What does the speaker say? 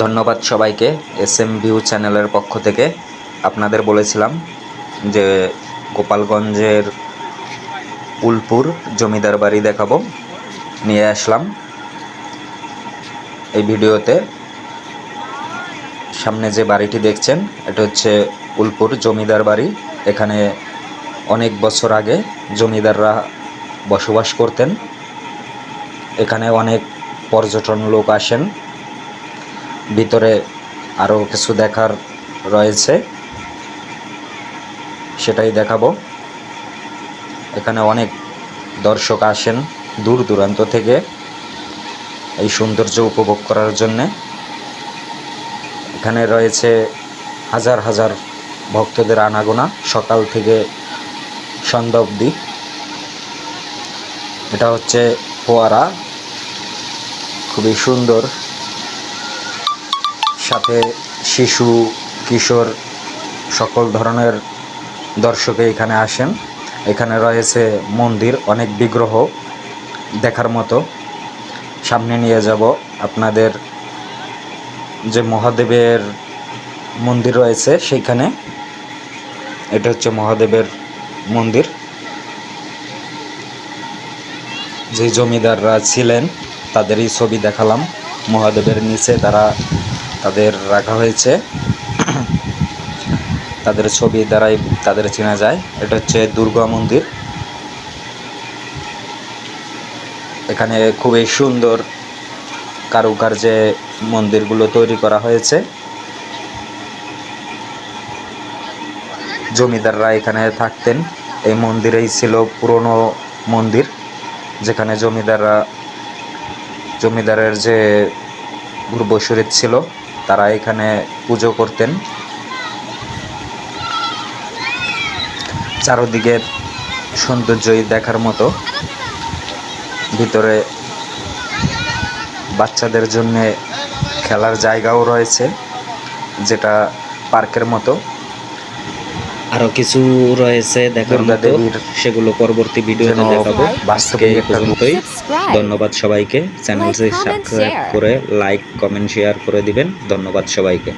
ধন্যবাদ সবাইকে S M view চ্যানেলের পক্ষ থেকে। আপনাদের বলেছিলাম যে গোপালগঞ্জের উলপুর জমিদার বাড়ি দেখাবো। নিয়ে আসলাম এই ভিডিওতে। সামনে যে বাড়িটি দেখছেন, এটা হচ্ছে উলপুর জমিদার বাড়ি। এখানে অনেক বছর আগে জমিদাররা বসবাস করতেন। এখানে অনেক পর্যটন লোক আসেন। ভিতরে আরও কিছু দেখার রয়েছে, সেটাই দেখাবো। এখানে অনেক দর্শক আসেন দূর দূরান্ত থেকে এই সৌন্দর্য উপভোগ করার জন্যে। এখানে রয়েছে হাজার হাজার ভক্তদের আনাগোনা সকাল থেকে সন্ধ্যা অবধি। এটা হচ্ছে ফোয়ারা, খুবই সুন্দর। সাথে শিশু, কিশোর সকল ধরনের দর্শকে এখানে আসেন। এখানে রয়েছে মন্দির, অনেক বিগ্রহ দেখার মতো। সামনে নিয়ে যাব আপনাদের যে মহাদেবের মন্দির রয়েছে সেইখানে। এটা হচ্ছে মহাদেবের মন্দির। যে জমিদাররা ছিলেন, তাদেরই ছবি দেখালাম। মহাদেবের নিচে তারা তাদের রাখা হয়েছে। তাদের ছবি দ্বারাই তাদের চেনা যায়। এটা হচ্ছে দুর্গা মন্দির। এখানে খুবই সুন্দর কারুকার্যে মন্দিরগুলো তৈরি করা হয়েছে। জমিদাররা এখানে থাকতেন। এই মন্দিরেই ছিল পুরনো মন্দির, যেখানে জমিদাররা জমিদারের যে পূর্বসূরি ছিল তারা এখানে পুজো করতেন। চারদিকের সৌন্দর্যই দেখার মতো। ভিতরে বাচ্চাদের জন্যে খেলার জায়গাও রয়েছে, যেটা পার্কের মতো। আরও কিছু রয়েছে দেখার মতো। সেগুলো পরবর্তী ভিডিওতে দেখাবো। বাস্তবে আজকে পর্যন্তই। ধন্যবাদ সবাইকে। চ্যানেলটি সাবস্ক্রাইব করে লাইক কমেন্ট শেয়ার করে দিবেন। ধন্যবাদ সবাইকে।